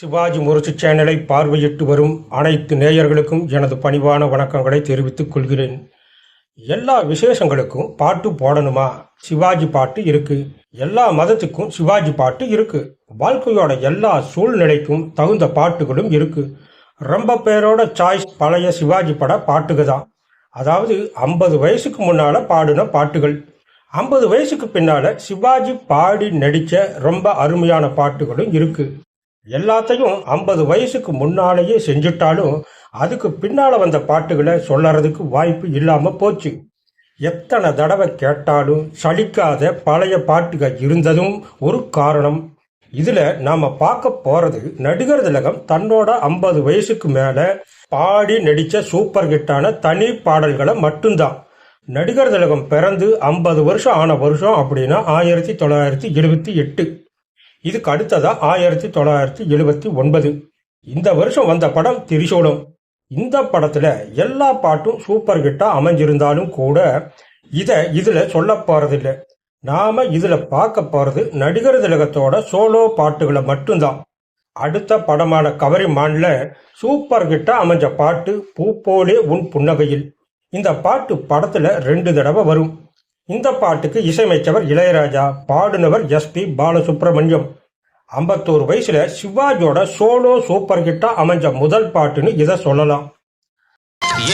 சிவாஜி முரசு சேனலை பார்வையிட்டு வரும் அனைத்து நேயர்களுக்கும் எனது பணிவான வணக்கங்களை தெரிவித்துக் கொள்கிறேன். எல்லா விசேஷங்களுக்கும் பாட்டு போடணுமா? சிவாஜி பாட்டு இருக்கு. எல்லா மதத்துக்கும் சிவாஜி பாட்டு இருக்கு. வாழ்க்கையோட எல்லா சூழ்நிலைக்கும் தகுந்த பாட்டுகளும் இருக்கு. ரொம்ப பேரோட சாய்ஸ் பழைய சிவாஜி பட பாட்டுக்கு தான். அதாவது ஐம்பது வயசுக்கு முன்னால் பாடின பாட்டுகள். ஐம்பது வயசுக்கு பின்னால் சிவாஜி பாடி நடித்த ரொம்ப அருமையான பாட்டுகளும் இருக்குது எல்லாத்தையும் ஐம்பது வயசுக்கு முன்னாலேயே செஞ்சுட்டாலும் அதுக்கு பின்னால் வந்த பாட்டுகளை சொல்லறதுக்கு வாய்ப்பு இல்லாமல் போச்சு. எத்தனை தடவை கேட்டாலும் சலிக்காத பழைய பாட்டுகள் இருந்ததும் ஒரு காரணம். இதில் நாம் பார்க்க போகிறது நடிகர் திலகம் தன்னோட ஐம்பது வயசுக்கு மேலே பாடி நடித்த சூப்பர் ஹிட்டான தனி பாடல்களை மட்டும்தான். நடிகர் திலகம் பிறந்து ஐம்பது வருஷம் ஆன வருஷம் அப்படின்னா ஆயிரத்தி தொள்ளாயிரத்தி எழுபத்தி எட்டு. இதுக்கு அடுத்ததா ஆயிரத்தி தொள்ளாயிரத்தி எழுபத்தி ஒன்பது. இந்த வருஷம் வந்த படம் திரிசூலம். இந்த படத்துல எல்லா பாட்டும் சூப்பர் ஹிட்டா அமைஞ்சிருந்தாலும் கூட இதை இதுல சொல்ல போறதில்லை. நாம இதுல பார்க்க போறது நடிகர் திலகத்தோட சோலோ பாட்டுகளை மட்டும்தான். அடுத்த படமான கவரி மான்ல சூப்பர் ஹிட்டா அமைஞ்ச பாட்டு பூ போலே உன் புன்னகையில். இந்த பாட்டு படத்துல ரெண்டு தடவை வரும். இந்த பாட்டுக்கு இசையமைச்சவர் இளையராஜா பாடினவர் எஸ்பி பாலசுப்ரமணியம். ஐம்பத்தோரு வயசுல சிவாஜியோட சோலோ சூப்பர் ஹிட்டா அமைஞ்ச முதல் பாட்டுன்னு இதை சொல்லலாம்.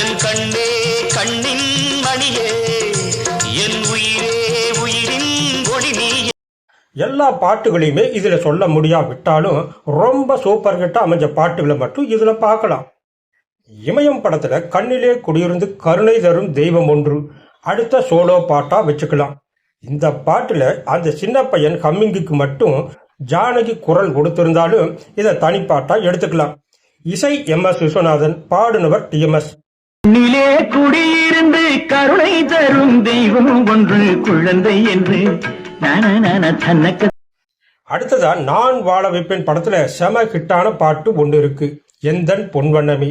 என் கண்ணே கண்ணின் மணியே என் உயிரே உயிரின் ஒளி எல்லா பாட்டுகளையுமே இதுல சொல்ல முடியாவிட்டாலும் ரொம்ப சூப்பர் ஹிட்டா அமைஞ்ச பாட்டுகளை மட்டும் இதுல பார்க்கலாம். இமயம் படத்துல கண்ணிலே குடியிருந்து கருணை தரும் தெய்வம் ஒன்று. அடுத்த சோலோ பாட்டா வச்சுக்கலாம். இந்த பாட்டுல அந்த சின்ன பையன் ஹம்மிங்குக்கு மட்டும் ஜானகி குரல் கொடுத்திருந்தாலும் இதை தனிப்பாட்டா எடுத்துக்கலாம். இசை எம் எஸ் விஸ்வநாதன் பாடுனவர் டிஎம்எஸ் நிலே குடியிருந்து கருணை தரும் தெய்வம் ஒன்று குழந்தை என்று. அடுத்ததா நான் வாழ வைப்பேன் படத்துல செம ஹிட்டான பாட்டு ஒன்று இருக்கு. எந்தன் பொன்வண்ணமி.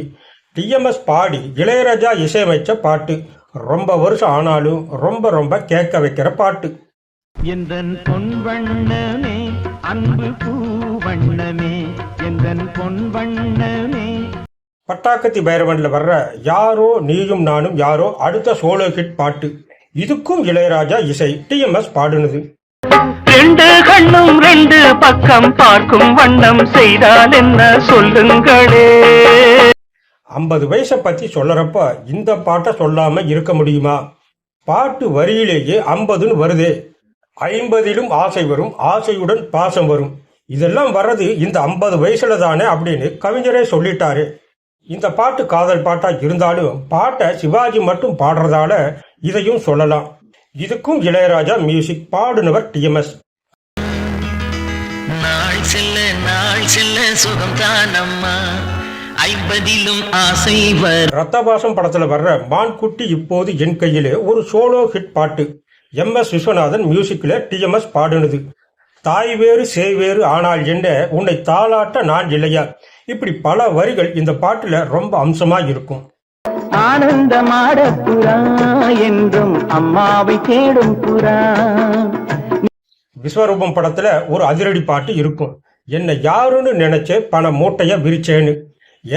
டிஎம்எஸ் பாடி இளையராஜா இசையமைச்ச பாட்டு. ரொம்ப வருஷம் ஆனாலும் ரொம்ப ரொம்ப கேட்க வைக்கிற பாட்டு. எந்தன் பொன் வண்ணமே அன்பு பூ வண்ணமே எந்தன் பொன் வண்ணமே பட்டாக்கத்தி பைரவன்ல வர்ற யாரோ நீயும் நானும் யாரோ அடுத்த சோலோ ஹிட் பாட்டு. இதுக்கும் இளையராஜா இசை டிஎம்எஸ் பாடுனது. ரெண்டு கண்ணும் ரெண்டு பக்கம் பார்க்கும் வண்ணம் செய்தால் என்ன சொல்லுங்களே. ஐம்பது வயசை பற்றி சொல்கிறப்ப இந்த பாட்டை சொல்லாமல் இருக்க முடியுமா? பாட்டு வரியிலேயே ஐம்பதுன்னு வருதே. ஐம்பதிலும் ஆசை வரும் ஆசையுடன் பாசம் வரும். இதெல்லாம் வர்றது இந்த ஐம்பது வயசுல தானே அப்படின்னு கவிஞரே சொல்லிட்டாரு. இந்த பாட்டு காதல் பாட்டா இருந்தாலும் பாட்டை சிவாஜி மட்டும் பாடுறதால இதையும் சொல்லலாம். இதுக்கும் இளையராஜா மியூசிக் பாடுனவர் டிஎம்எஸ் நாள் செல்ல நாள் செல்ல சுகம் அம்மா ஐம்பதிலும் ஆசை ரத்தபாசம் படத்துல வர்ற மான்குட்டி இப்போது என் கையிலே ஒரு சோலோ ஹிட் பாட்டு. எம் எஸ் விஸ்வநாதன் மியூசிக்ல டிஎம்எஸ் பாடுனது. தாய் வேறு சேய் வேறு ஆனால் என்ன? உன்னை தாளாட்ட நான் இல்லையா? இப்படி பல வரிகள் இந்த பாட்டுல ரொம்ப அம்சமா இருக்கும். ஆனந்தமாட புறா என்றும் அம்மாவை தேடும் புறா. விஸ்வரூபம் படத்துல ஒரு அதிரடி பாட்டு இருக்கும். என்னை யாருன்னு நினைச்ச பண மூட்டைய விரிச்சேன்னு.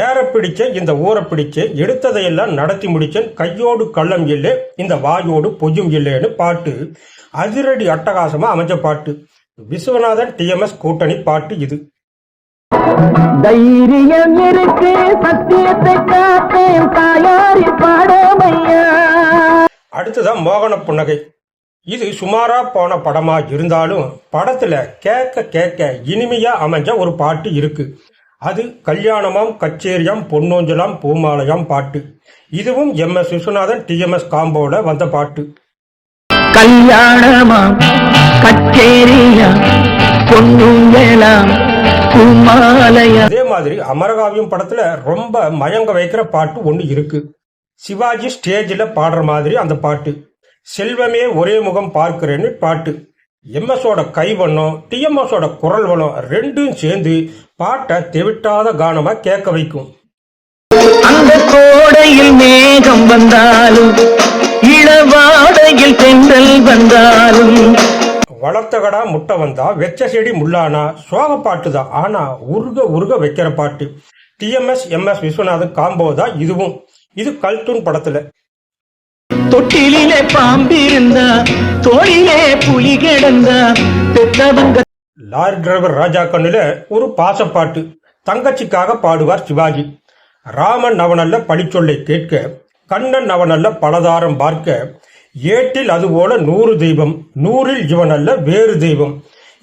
ஏற பிடிச்ச இந்த ஊரை பிடிச்ச எடுத்ததையெல்லாம் நடத்தி முடிச்சேன். கையோடு கள்ளம் இல்லை இந்த வாயோடு பொய்யும் இல்லைன்னு பாட்டு. அதிரடி அட்டகாசமா அமைஞ்ச பாட்டு. விஸ்வநாதன் டிஎம்எஸ் கூட்டணி பாட்டு இது. தைரியம் இருக்கு சத்தியத்தை காத்தேன் தாயாரி பாடமையா அடுத்ததான் மோகன புன்னகை. இது சுமாரா போன படமா இருந்தாலும் படத்துல கேட்க கேட்க இனிமையா அமைஞ்ச ஒரு பாட்டு இருக்கு. அது கல்யாணமாம் கச்சேரியாம் பொன்னோஞ்சலாம் பூமாலையாம் பாட்டு. இதுவும் எம் எஸ் விஸ்வநாதன் டிஎம்எஸ் காம்போல வந்த பாட்டு. கல்யாணமா கச்சேரியா பொண்ணுங்களாம் குமாலயா அதே மாதிரி அமரகாவியம் படத்துல ரொம்ப மயங்க வைக்கிற பாட்டு ஒன்று இருக்கு. சிவாஜி ஸ்டேஜில் பாடுற மாதிரி அந்த பாட்டு. செல்வமே ஒரே முகம் பார்க்கிறேன்னு பாட்டு. எம்எஸோட கைவண்ணம் டிஎம்எஸோட குரல் வளம் ரெண்டும் சேர்ந்து பாட்டை தெவிட்டாத கானமா கேட்க வைக்கும். அந்த கோடையில் மேகம் வந்தாலும் இளவாடையில் தென்றல் வந்தாலும். வளர்த்தகடா முட்டை வந்தா வெச்ச செடி முள்ளானா சோக பாட்டு தான். ஆனா உருக உருக வைக்கிற பாட்டு. டிஎம்எஸ் எம்எஸ் விஸ்வநாதன் காம்போ தான் இதுவும். இது கல்தூன் படத்துல. தொட்டிலே பாம்பிருந்தா தோளிலே புலி கிடந்தா பெத்தவங்க லாரி டிரைவர் ராஜா கண்ணுல ஒரு பாசப்பாட்டு தங்கச்சிக்காக பாடுவார் சிவாஜி. ராமன் அவனல்ல பழிச்சொல்லை கேட்க கண்ணன் அவனல்ல பலதாரம் பார்க்க ஏட்டில் அதுபோல நூறு தெய்வம் நூறில் இவனல்ல வேறு தெய்வம்.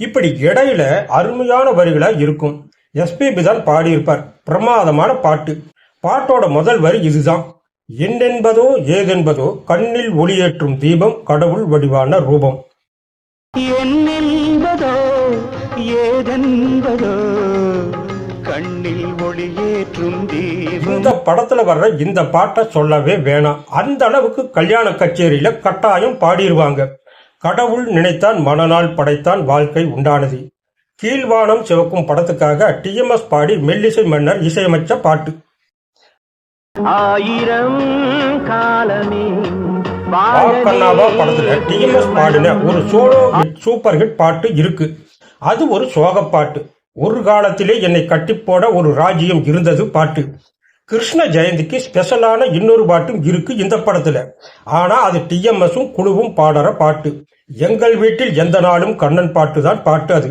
இப்படி இடையில அருமையான வரிகளா இருக்கும். எஸ்பிபி தான் பாடியிருப்பார். பிரமாதமான பாட்டு. பாட்டோட முதல் வரி இதுதான். என்னென்பதோ ஏதென்பதோ கண்ணில் ஒளியேற்றும் தீபம் கடவுள் வடிவான ரூபம். என்னென்பதோ ஏதென்பதோ கண்ணில் ஒளியேற்றும் தீபம். இந்த படத்துல வர்ற இந்த பாட்டை சொல்லவே வேணாம். அந்த அளவுக்கு கல்யாண கச்சேரியில கட்டாயம் பாடிடுவாங்க கடவுள் நினைத்தான் மனநாள் படைத்தான் வாழ்க்கை உண்டானது. கீழ்வானம் சிவக்கும் படத்துக்காக டிஎம்எஸ் பாடி மெல்லிசை மன்னர் இசையமைச்ச பாட்டு. ஆயிரம் காலமே வாக்கண்ணாவா படத்துல டிஎம்எஸ் பாடின ஒரு சோலோ ஹிட் சூப்பர் ஹிட் பாட்டு இருக்கு. அது ஒரு சோக பாட்டு. ஒரு காலத்திலே என்னை கட்டிப்போட ஒரு ராஜ்யம் இருந்தது பாட்டு. கிருஷ்ண ஜெயந்திக்கு ஸ்பெஷலான இன்னொரு பாட்டும் இருக்கு இந்த படத்துல. ஆனா அது டிஎம்எஸும் குழுவும் பாடுற பாட்டு. எங்கள் வீட்டில் எந்த நாளும் கண்ணன் பாட்டு தான் பாட்டு அது.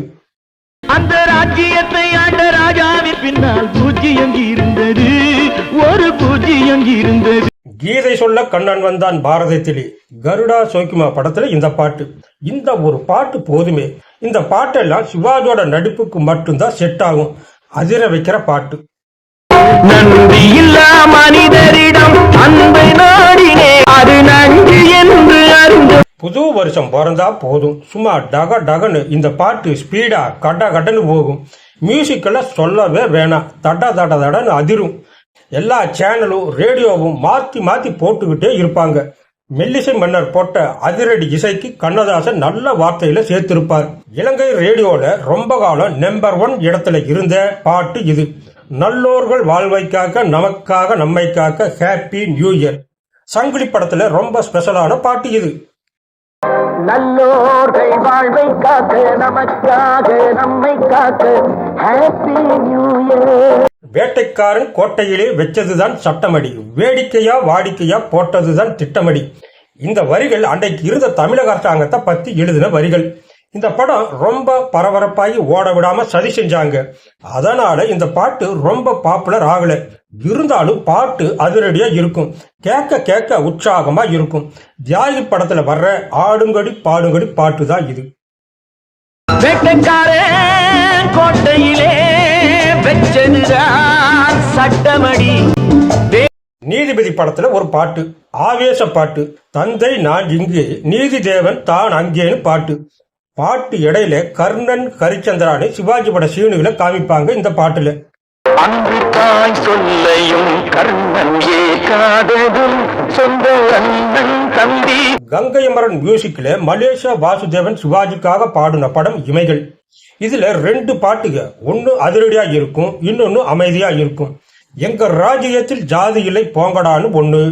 அந்த ராஜ்யத்தை ஆண்ட ராஜாவின் பின்னால் பூஜ்ஜியம் இருந்தது. ஒரு பூஜ்ஜியம் இருந்தது. கீதை சொல்ல கண்ணன் வந்தான் பாரதத்திலே கருடா சோக்கிமா படத்துல இந்த பாட்டு. இந்த ஒரு பாட்டு போதுமே. இந்த பாட்டெல்லாம் சிவாஜியோட நடிப்புக்கு மட்டும்தான் செட் ஆகும். அதிர வைக்கிற பாட்டு. நன்றி இல்லா மனிதரிடம் அன்பை நாடினே. அது நன்றி என்று அறிந்து. புது வருஷம் பிறந்தா போதும். சும்மா டக டகன்னு இந்த பாட்டு ஸ்பீடா கட கடன்னு போகும். மியூசிக்கெல்லாம் சொல்லவே வேணாம். தட தட தடன்னு அதிரும். எல்லா சேனலும் ரேடியோவும் மாத்தி மாத்தி போட்டுக்கிட்டே இருப்பாங்க. மெல்லிசை மன்னர் போட்ட அதிரடி இசைக்கு கண்ணதாசன் நல்ல வார்த்தையில சேர்த்திருப்பார். இலங்கை ரேடியோல ரொம்ப காலம் நம்பர் ஒன் இடத்துல இருந்த பாட்டு இது. நல்லோர்கள் வாழ்வை காக்க நமக்காக நம்மை காக்க ஹாப்பி நியூ இயர் சங்கிலி படத்துல ரொம்ப ஸ்பெஷலான பாட்டு இது. நல்லோர்கள் வாழ்வை காக்க நமக்காக நம்மை காக்க ஹாப்பி நியூ இயர் வேட்டைக்காரன் கோட்டையிலே வச்சதுதான் சட்டமடி வேடிக்கையா வாடிக்கையா போட்டதுதான் திட்டமடி. இந்த வரிகள் அன்றைக்கு இருந்த தமிழக அரசாங்கத்தை பத்தி எழுதின வரிகள். இந்த படம் ரொம்ப பரபரப்பாகி ஓட விடாம சதி செஞ்சாங்க. அதனால இந்த பாட்டு ரொம்ப பாப்புலர் ஆகல. இருந்தாலும் பாட்டு அதிரடியா இருக்கும். கேட்க கேட்க உற்சாகமா இருக்கும். தியாகி படத்துல வர்ற ஆடுங்கடி பாடுங்கடி பாட்டு தான் இது கோட்டையிலே சட்டமடி. நீதிபதி படத்துல ஒரு பாட்டு ஆவேச பாட்டு தந்தை நான் இங்கு நீதி தேவன் தான் அங்கேன்னு பாட்டு. பாட்டு இடையில கர்ணன் ஹரிச்சந்திரான்னு சிவாஜி பட சீனுகளை காமிப்பாங்க இந்த பாட்டுல. அன்பு தாய் சொல்லையும் கர்ணன் சொந்த அண்ணன் தம்பி கங்கை அமரன் மியூசிக்ல மலேசியா வாசுதேவன் சிவாஜிக்காக பாடின படம் இமைகள். இதுல ரெண்டு பாட்டுக ஒன்னு அதிரடியா இருக்கும் இன்னொன்னு அமைதியா இருக்கும். எங்க ராஜ்யத்தில் ஜாதி இல்லை போங்கடான்னு ஒண்ணு.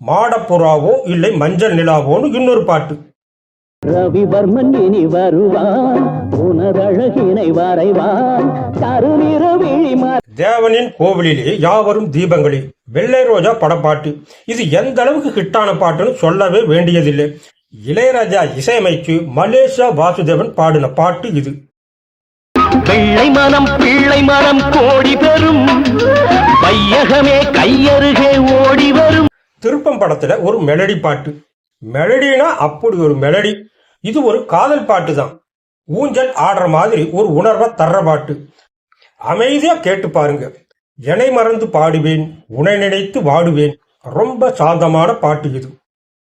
மாடப்புறாவோ இல்லை மஞ்சள் நிலாவோன்னு இன்னொரு பாட்டு. ரவிவர்மன் இனி வருவான் உனதழகினை வரைவான் தேவனின் கோவிலிலே யாவரும் தீபங்களே. வெள்ளை ரோஜா படப்பாட்டு. இது எந்த அளவுக்கு ஹிட்டான பாட்டுன்னு சொல்லவே வேண்டியதில்லை. இளையராஜா இசையமைச்சு மலேசியா வாசுதேவன் பாடின பாட்டு இது. வெள்ளை மனம் பிள்ளை மனம் கோடி பெறும் வையகமே கையருகே ஓடி வரும். திருப்பம் படத்துல ஒரு மெலடி பாட்டு. மெலடினா அப்படி ஒரு மெலடி இது ஒரு காதல் பாட்டு தான் ஊஞ்சல் ஆடுற மாதிரி ஒரு உணர்வை தர்ற பாட்டு. அமைதியா கேட்டு பாருங்க. என்னை மறந்து பாடுவேன் உனை நினைத்து வாடுவேன். ரொம்ப சாந்தமான பாட்டு இது.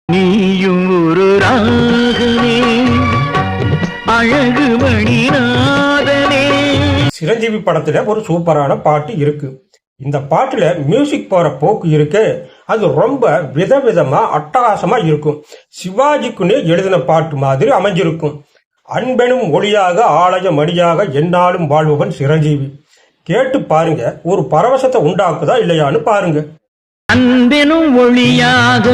நீயும் ஒரு ராகனே அழகு மணிநாதனே சிரஞ்சீவி படத்தில் ஒரு சூப்பரான பாட்டு இருக்குது இந்த பாட்டில் மியூசிக் போகிற போக்கு இருக்கு. அது ரொம்ப விதவிதமாக அட்டகாசமாக இருக்கும். சிவாஜிக்குன்னே எழுதின பாட்டு மாதிரி அமைஞ்சிருக்கும். அன்பெனும் ஒளியாக ஆலய மணியாக என்னாலும் வாழ்பவன் சிரஞ்சீவி. கேட்டு பாருங்க ஒரு பரவசத்தை உண்டாக்குதா இல்லையான்னு பாருங்க. அன்பெனும் ஒளியாக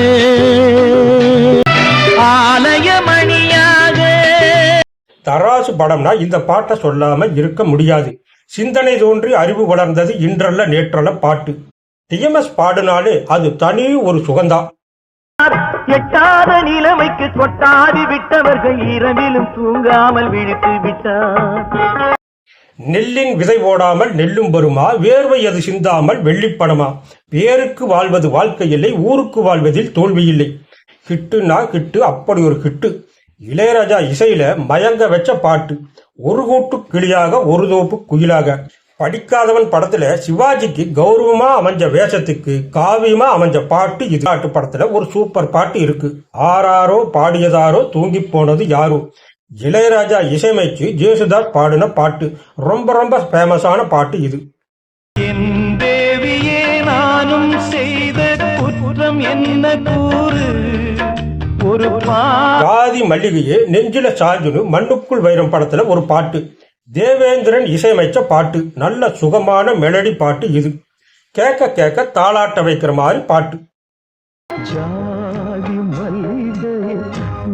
தராசு படம்னா இந்த பாட்டை சொல்லாம இருக்க முடியாது. சிந்தனை தோன்றி அறிவு வளர்ந்தது இன்றல்ல நேற்றல்ல பாட்டு. டிஎம்எஸ் பாடினாலே அது தனி ஒரு சுகந்தான் எட்டாத நிலைமைக்கு கொட்டாடி விட்டவர்கள் இரவிலும் தூங்காமல் விழித்து விட்டார். நெல்லின் விதை ஓடாமல் நெல்லும் வருமா வேர்வை அது சிந்தாமல் வெள்ளிப்பணமா? பேருக்கு வாழ்வது வாழ்க்கை இல்லை ஊருக்கு வாழ்வதில் தோல்வி இல்லை ஹிட்டுனா ஹிட்டு அப்படி ஒரு ஹிட்டு இளையராஜா இசையில மயங்க வச்ச பாட்டு ஒரு கூட்டு கிளியாக ஒரு தோப்பு குயிலாக. படிக்காதவன் படத்துல சிவாஜிக்கு கௌரவமா அமைஞ்ச வேஷத்துக்கு காவியமா அமைஞ்ச பாட்டு இது. பாட்டு படத்துல ஒரு சூப்பர் பாட்டு இருக்கு. ஆறாரோ பாடியதாரோ தூங்கி போனது யாரோ? இளையராஜா இசையமைச்சு ஜேசுதாஸ் பாடின பாட்டு. ரொம்ப ரொம்ப ஃபேமஸான பாட்டு இது. என் தேவியே நானும் செய்த குற்றம் என்ன கூறு? ஜாதி மல்லிகையே நெஞ்சில சார்ஜுனு மண்ணுக்குள் வைரம் படத்துல ஒரு பாட்டு. தேவேந்திரன் இசையமைச்ச பாட்டு. நல்ல சுகமான மெலடி பாட்டு இது. கேட்க கேட்க தாளாட்ட வைக்கிற மாதிரி பாட்டு. ஜாதி மல்லிகை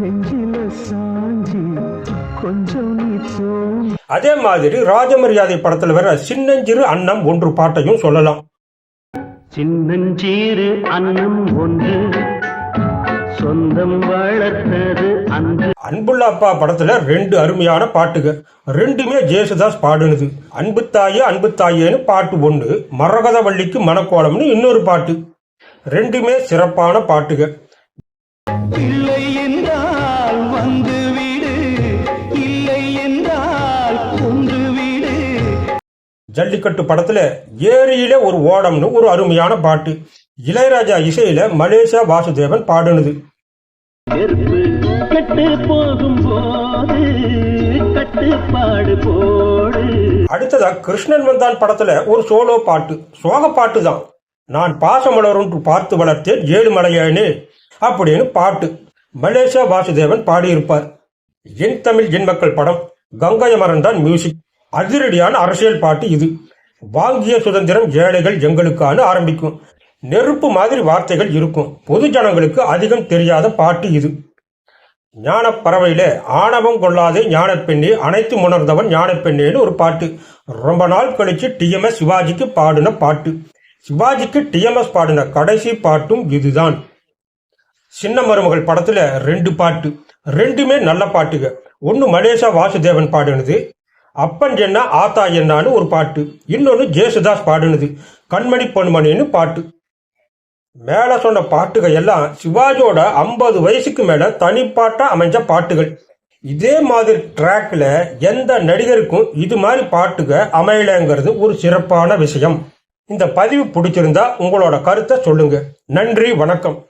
நெஞ்சில சாஞ்சி கொஞ்சம் நீ தோணி. அதே மாதிரி ராஜமரியாதை படத்துல வர சின்னஞ்சிறு அன்னம் ஒன்று பாட்டையும் சொல்லலாம். சின்னஞ்சீரு அன்னம் ஒன்று சொந்தம் வளர்த்தது அன்று அன்புள்ள அப்பா படத்துல ரெண்டு அருமையான பாட்டுக ரெண்டுமே ஜேசுதாஸ் பாடுனது. அன்பு தாயே அன்பு தாயேன்னு பாட்டு ஒன்று மரகதவள்ளிக்கு மணக்கோலம்னு இன்னொரு பாட்டு. ரெண்டுமே சிறப்பான பாட்டுக இல்லை என்றால் வந்து விடு. இல்லை என்றால் கொன்று விடு. ஜல்லிக்கட்டு படத்துல ஏரியில ஒரு ஓடம்னு ஒரு அருமையான பாட்டு. இளையராஜா இசையில மலேசியா வாசுதேவன் பாடுனது. நெருப்பு கெட்டு போகும் போது கட்டுப்பாடு போடு. அடுத்ததா கிருஷ்ணன் வந்தான் படத்துல ஒரு சோலோ பாட்டு சோக பாட்டு தான் நான் பாசமலரும் பார்த்து வளர்த்தேன் ஏழு மலையானே அப்படின்னு பாட்டு. மலேசியா வாசுதேவன் பாடியிருப்பார். என் தமிழ் என் மக்கள் படம் கங்கையமரன் தான் மியூசிக். அதிரடியான அரசியல் பாட்டு இது. வாங்கிய சுதந்திரம் ஏழைகள் எங்களுக்கான ஆரம்பிக்கும். நெருப்பு மாதிரி வார்த்தைகள் இருக்கும். பொது ஜனங்களுக்கு அதிகம் தெரியாத பாட்டு இது. ஞான பறவையில ஆணவம் கொள்ளாதே ஞானப்பெண்ணே அனைத்து உணர்ந்தவன் ஞானப்பெண்ணேன்னு ஒரு பாட்டு. ரொம்ப நாள் கழிச்சு டிஎம்எஸ் சிவாஜிக்கு பாடின பாட்டு. சிவாஜிக்கு டிஎம்எஸ் பாடின கடைசி பாட்டும் இதுதான். சின்ன மருமகள் படத்துல ரெண்டு பாட்டு. ரெண்டுமே நல்ல பாட்டுக. ஒன்று மலேசா வாசுதேவன் பாடினது. அப்பன் என்ன ஆத்தா என்னான்னு ஒரு பாட்டு. இன்னொன்று ஜேசுதாஸ் பாடினது. கண்மணி பொன்மணின்னு பாட்டு. மேலே சொன்ன பாட்டுகள் எல்லாம் சிவாஜியோட ஐம்பது வயசுக்கு மேலே தனிப்பாட்டாக அமைஞ்ச பாட்டுகள். இதே மாதிரி ட்ராக்ல எந்த நடிகருக்கும் இது மாதிரி பாட்டுக அமையலைங்கிறது ஒரு சிறப்பான விஷயம். இந்த பதிவு பிடிச்சிருந்தா உங்களோட கருத்தை சொல்லுங்க. நன்றி வணக்கம்.